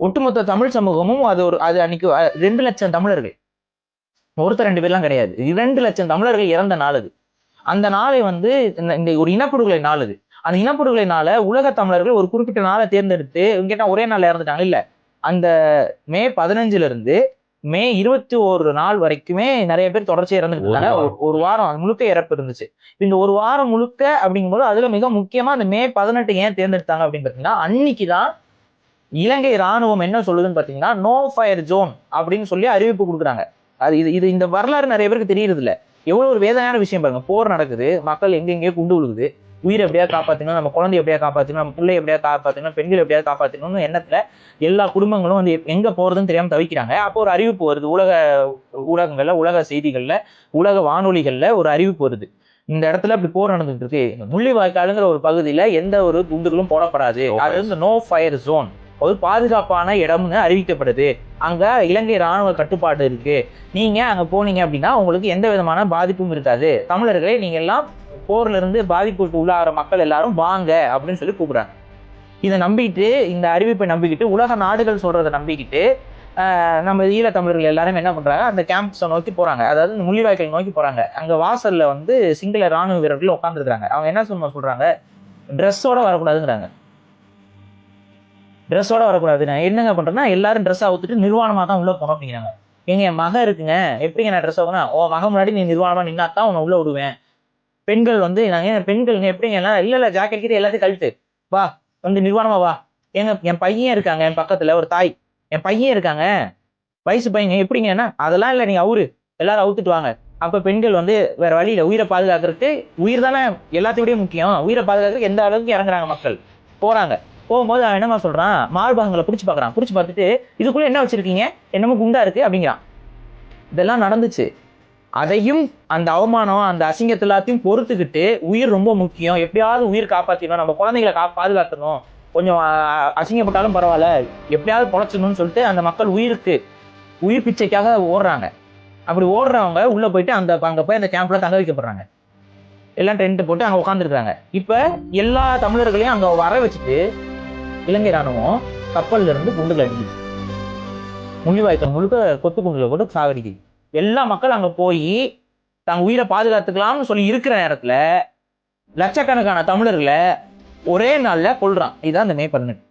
ஒட்டுமொத்த தமிழ் சமூகமும் அது ஒரு அது அன்னைக்கு ரெண்டு லட்சம் தமிழர்கள். ஒருத்தர் ரெண்டு பேர்லாம் கிடையாது. இரண்டு லட்சம் தமிழர்கள் இறந்த நாள் அது. அந்த நாளை வந்து இந்த இந்த ஒரு இனப்படுகொலை நாள் அது. அந்த இனப்படுகொலை நாளை உலக தமிழர்கள் ஒரு குறிப்பிட்ட நாளை தேர்ந்தெடுத்து கேட்டால் ஒரே நாள்ல இறந்துட்டாங்க. இல்ல. அந்த மே பதினஞ்சுல இருந்து மே இருபத்தி ஒரு நாள் வரைக்குமே நிறைய பேர் தொடர்ச்சியா இறந்துட்டு இருக்காங்க ஒரு வாரம் முழுக்க இறப்பு இருந்துச்சு. இந்த ஒரு வாரம் முழுக்க அப்படிங்கும்போது அதுல மிக முக்கியமா அந்த மே பதினெட்டு ஏன் தேர்ந்தெடுத்தாங்க அப்படின்னு பார்த்தீங்கன்னா அன்னைக்கு தான் இலங்கை ராணுவம் என்ன சொல்லுதுன்னு பார்த்தீங்கன்னா நோ ஃபயர் ஜோன் அப்படின்னு சொல்லி அறிவிப்பு கொடுக்குறாங்க. அது இது இது இந்த வரலாறு நிறைய பேருக்கு தெரியறது இல்ல எவ்வளவு ஒரு வேதனையான விஷயம் பாருங்க. போர் நடக்குது மக்கள் எங்கெங்கேயோ குண்டு விழுகுது. உயிரை எப்படியா காப்பாற்றணும் நம்ம குழந்தைய எப்படியா காப்பாற்றணும் நம்ம பிள்ளை எப்படியா காப்பாற்றணும் பெண்கள் எப்படியா காப்பாற்றணும்னு எண்ணத்துல எல்லா குடும்பங்களும் வந்து எங்க போறதுன்னு தெரியாம தவிக்கிறாங்க. அப்போ ஒரு அறிவிப்பு வருது. உலக ஊடகங்கள்ல உலக செய்திகள்ல உலக வானொலிகள்ல ஒரு அறிவிப்பு வருது. இந்த இடத்துல இப்படி போர் நடந்துட்டு இருக்கு. முள்ளிவாய்க்காலுங்கிற ஒரு பகுதியில எந்த ஒரு குண்டுகளும் போடப்படாது. அது வந்து நோ ஃபயர் ஜோன் ஒரு பாதுகாப்பான இடம்னு அறிவிக்கப்படுது. அங்கே இலங்கை ராணுவ கட்டுப்பாடு இருக்குது நீங்கள் அங்கே போனீங்க அப்படின்னா உங்களுக்கு எந்த விதமான பாதிப்பும் இருக்காது. தமிழர்களே நீங்கள் எல்லாம் போர்லேருந்து பாதிப்புக்கு உள்ளாகிற மக்கள் எல்லாரும் வாங்க அப்படின்னு சொல்லி கூப்பிட்றாங்க. இதை நம்பிட்டு இந்த அறிவிப்பை நம்பிக்கிட்டு உலக நாடுகள் சொல்கிறத நம்பிக்கிட்டு நம்ம ஈழ தமிழர்கள் எல்லாரும் என்ன பண்ணுறாங்க அந்த கேம்ப்ஸை நோக்கி போகிறாங்க அதாவது இந்த முள்ளிவாய்க்கால் நோக்கி போகிறாங்க அங்கே வாசல்ல வந்து சிங்கள ராணுவ வீரர்கள் உட்காந்துருக்குறாங்க அவங்க என்ன சொல்ல சொல்கிறாங்க ட்ரெஸ்ஸோடு வரக்கூடாதுங்கிறாங்க. ட்ரெஸ்ஸோட வரக்கூடாது நான் என்னங்க பண்ணுறேன்னா எல்லாரும் ட்ரெஸ் அவுத்துட்டு நிர்வாணமாக தான் உள்ளே போக அப்படிங்கிறாங்க. எங்க என் மகன் இருக்குங்க. எப்படிங்க நான் ட்ரெஸ் ஆகுனா ஓ மகன் முன்னாடி நீ நிர்வாணமாக நின்னா தான் உன்னை உள்ளே விடுவேன். பெண்கள் வந்து நாங்கள் ஏன் பெண்கள் எப்படிங்க எல்லாம் இல்லை ஜாக்கெட் கீழே எல்லாத்தையும் கழுத்து. வா வந்து நிர்வாணமா வா. ஏங்க என் பையன் இருக்காங்க என் பக்கத்தில் ஒரு தாய். என் பையன் இருக்காங்க. வயசு பையங்க எப்படிங்கன்னா அதெல்லாம் இல்லை நீங்கள் அவரு. எல்லாரும் அவுத்துட்டு வாங்க. அப்போ பெண்கள் வந்து வேற வழியில் உயிரை பாதுகாக்கிறதுக்கு உயிர் தானே எல்லாத்தையும் விட முக்கியம். உயிரை பாதுகாக்கிறதுக்கு எந்த அளவுக்கு இறங்குறாங்க மக்கள்? போகிறாங்க போகும்போது அவன் என்னமா சொல்கிறான் மார்பகங்களை பிடிச்சி பார்க்குறான். பிடிச்சி பார்த்துட்டு இதுக்குள்ளே என்ன வச்சுருக்கீங்க? என்னமோ குண்டா இருக்குது அப்படிங்கிறான். இதெல்லாம் நடந்துச்சு. அதையும் அந்த அவமானம் அந்த அசிங்கத்தை எல்லாத்தையும் பொறுத்துக்கிட்டு உயிர் ரொம்ப முக்கியம். எப்படியாவது உயிர் காப்பாற்றிடணும் நம்ம குழந்தைங்களை கா பாதுகாத்தணும் கொஞ்சம் அசிங்கப்பட்டாலும் பரவாயில்ல. எப்படியாவது பொழைச்சிடணும்னு சொல்லிட்டு அந்த மக்கள் உயிருக்கு உயிர் பிச்சைக்காக ஓடுறாங்க. அப்படி ஓடுறவங்க உள்ளே போயிட்டு அந்த அங்கே போய் அந்த கேம்ப்ல தங்க வைக்கப்படுறாங்க. எல்லாம் டென்ட் போட்டு அங்கே உட்காந்துருக்காங்க இப்போ எல்லா தமிழர்களையும் அங்கே வர வச்சுட்டு இலங்கை ராணுவம் கப்பல்ல இருந்து குண்டுகள் அடிக்குது. முள்ளிவாய்க்கால் முழுக்க கொத்து குண்டுல போட்டு சாகடிக்குது. எல்லா மக்கள் அங்கே போய் தங்க உயிரை பாதுகாத்துக்கலாம்னு சொல்லி இருக்கிற நேரத்தில் லட்சக்கணக்கான தமிழர்களை ஒரே நாளில் கொள்றான் இதுதான் இந்த மே பதினெட்டு